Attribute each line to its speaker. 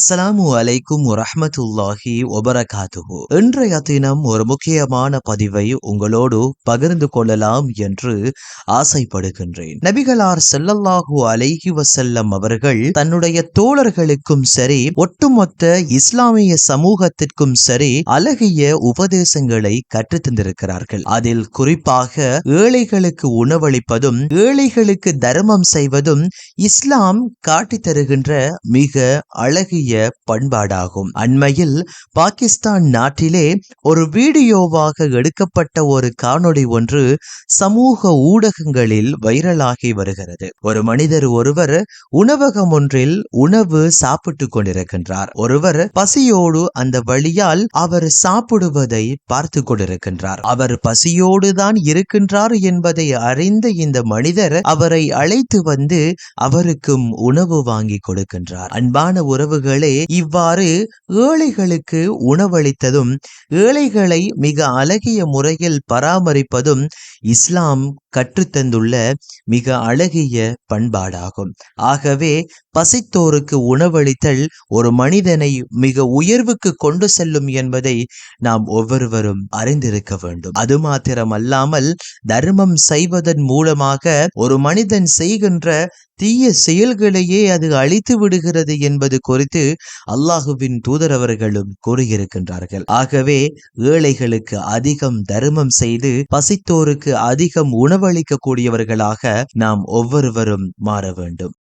Speaker 1: அஸ்ஸலாமு அலைக்கும் ரஹமத்துல்லாஹி வபரகாத்துஹு. இன்றைய தினம் ஒரு முக்கியமான பதிவை உங்களோடு பகிர்ந்து கொள்ளலாம் என்று ஆசைப்படுகின்றேன். நபிகளார் செல்லல்லாஹு அலைஹி வசல்லம் அவர்கள் தன்னுடைய தோழர்களுக்கும் சரி ஒட்டுமொத்த இஸ்லாமிய சமூகத்திற்கும் சரி அழகிய உபதேசங்களை கற்றுத்தந்திருக்கிறார்கள் அதில் குறிப்பாக ஏழைகளுக்கு உணவளிப்பதும் ஏழைகளுக்கு தர்மம் செய்வதும் இஸ்லாம் காட்டித் தருகின்ற மிக அழகிய பண்பாடாகும். அண்மையில் பாகிஸ்தான் நாட்டிலே ஒரு வீடியோவாக எடுக்கப்பட்ட ஒரு காணொளி ஒன்று சமூக ஊடகங்களில் வைரலாகி வருகிறது. ஒரு மனிதர் ஒருவர் உணவகம் ஒன்றில் உணவு சாப்பிட்டு கொண்டிருக்கின்றார். ஒருவர் பசியோடு அந்த வழியால் அவர் சாப்பிடுவதை பார்த்து கொண்டிருக்கின்றார். அவர் பசியோடுதான் இருக்கின்றார் என்பதை அறிந்த இந்த மனிதர் அவரை அழைத்து வந்து அவருக்கும் உணவு வாங்கி கொடுக்கின்றார். அன்பான உறவுகள் இவ்வாறு ஏழைகளுக்கு உணவளித்ததும் ஏழைகளை மிக அழகிய முறையில் பராமரிப்பதும் இஸ்லாம் கற்றுத்தந்துள்ள மிக அழகிய பண்பாடாகும். ஆகவே பசித்தோருக்கு உணவளித்தல் ஒரு மனிதனை மிக உயர்வுக்கு கொண்டு செல்லும் என்பதை நாம் ஒவ்வொருவரும் அறிந்திருக்க வேண்டும். அது மாத்திரமல்லாமல் தர்மம் செய்வதன் மூலமாக ஒரு மனிதன் செய்கின்ற தீய செயல்களையே அது அழித்து விடுகிறது என்பது குறித்து அல்லாஹுவின் தூதரவர்களும் கூறியிருக்கின்றார்கள். ஆகவே ஏழைகளுக்கு அதிகம் தர்மம் செய்து பசித்தோருக்கு அதிகம் உணவு கூடியவர்களாக நாம் ஒவ்வொருவரும் மாற வேண்டும்.